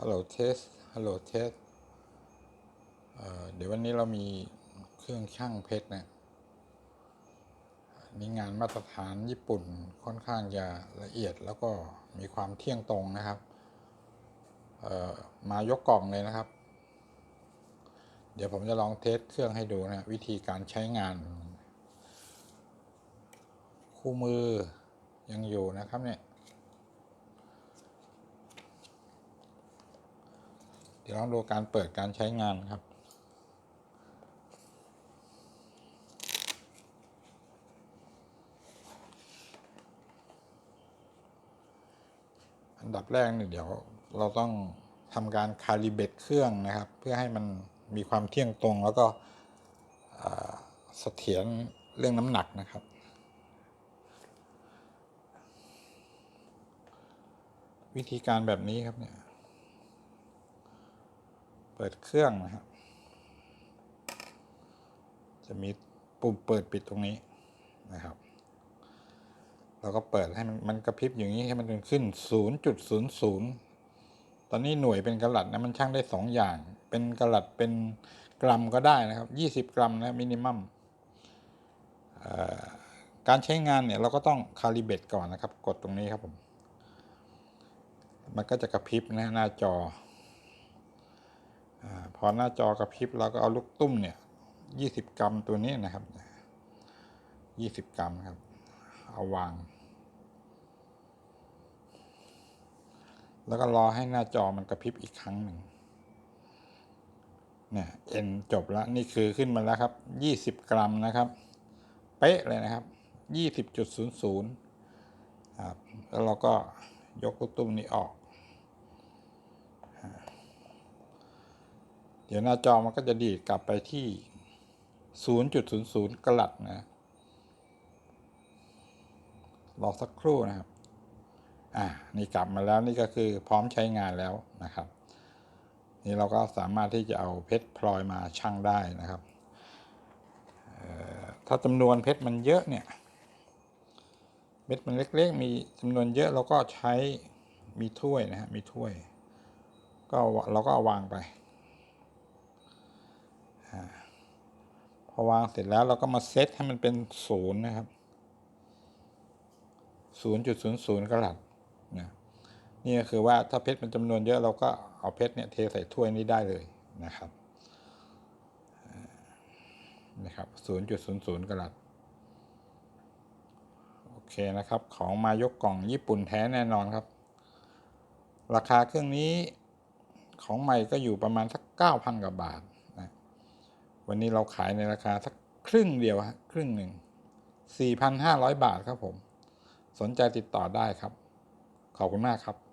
ฮัลโหลเทส ฮัลโหลเทส เดี๋ยววันนี้เรามีเครื่องช่างเพชรนะนี่งานมาตรฐานญี่ปุ่นค่อนข้างจะละเอียดแล้วก็มีความเที่ยงตรงนะครับ มายกกล่องเลยนะครับ เดี๋ยวผมจะลองเทสเครื่องให้ดูนะวิธีการใช้งาน คู่มือยังอยู่นะครับเนี่ย ดี๋ยวลองดูการเปิดการใช้งานครับ อันดับแรกเนี่ยเดี๋ยวเราต้องทำการคาลิเบตเครื่องนะครับ เพื่อให้มันมีความเที่ยงตรงแล้วก็เสถียรเรื่องน้ำหนักนะครับวิธีการแบบนี้ครับเนี่ย เปิดเครื่องนะครับ จะมีปุ่มเปิดปิดตรงนี้นะครับ เราก็เปิดให้มันมันกระพริบอย่างนี้ให้มันขึ้น 0.00 ตอนนี้หน่วยเป็นกลัดนะมันช่างได้สองอย่าง เป็นกลัดเป็นกรัมก็ได้นะครับ 20 กรัมนะมินิมัมการใช้งานเนี่ยเราก็ต้องคาลิเบตก่อนนะครับ กดตรงนี้ครับผม มันก็จะกระพริบนะหน้าจอ พอหน้าจอกระพริบเราก็เอาลูกตุ้มเนี่ย20กรัมตัวนี้นะครับ20กรัมครับ เอาวาง แล้วก็รอให้หน้าจอมันกระพริบอีกครั้งหนึ่งเนี่ยเอ็นจบแล้วนี่คือขึ้นมาแล้วครับ20กรัมนะครับ เป๊ะเลยนะครับ20.00ครับแล้วเราก็ยกลูกตุ้มนี้ออก เดี๋ยวหน้าจอมันก็จะดีดกลับไปที่ 0.00 กลัดนะรอสักครู่นะครับ อ่า นี่กลับมาแล้วนี่ก็คือพร้อมใช้งานแล้วนะครับ นี่เราก็สามารถที่จะเอาเพชรพลอยมาชั่งได้นะครับ ถ้าจำนวนเพชรมันเยอะเนี่ย เม็ดมันเล็กๆ มีจำนวนเยอะเราก็ใช้มีถ้วยนะฮะ มีถ้วย ก็เราก็าวางไป อวางเสร็จแล้วเราก็มาเซตให้มันเป็นศูนย์นะครับศูนย์จุดศูนย์ศูนย์กรัตนะนี่ก็คือว่าถ้าเพชรมันจำนวนเยอะเราก็เอาเพชรเนี่ยเทใส่ถ้วยนี้ได้เลยนะครับนะครับศูนย์จุดศูนย์ศูนย์กรัตโอเคนะครับ ของมายกกล่องญี่ปุ่นแท้แน่นอนครับ ราคาเครื่องนี้ของใหม่ก็อยู่ประมาณสักเก้าพันกว่าบาท วันนี้เราขายในราคาสักครึ่งเดียวฮะครึ่งหนึ่ง 4,500 บาทครับผม สนใจติดต่อได้ครับ ขอบคุณมากครับ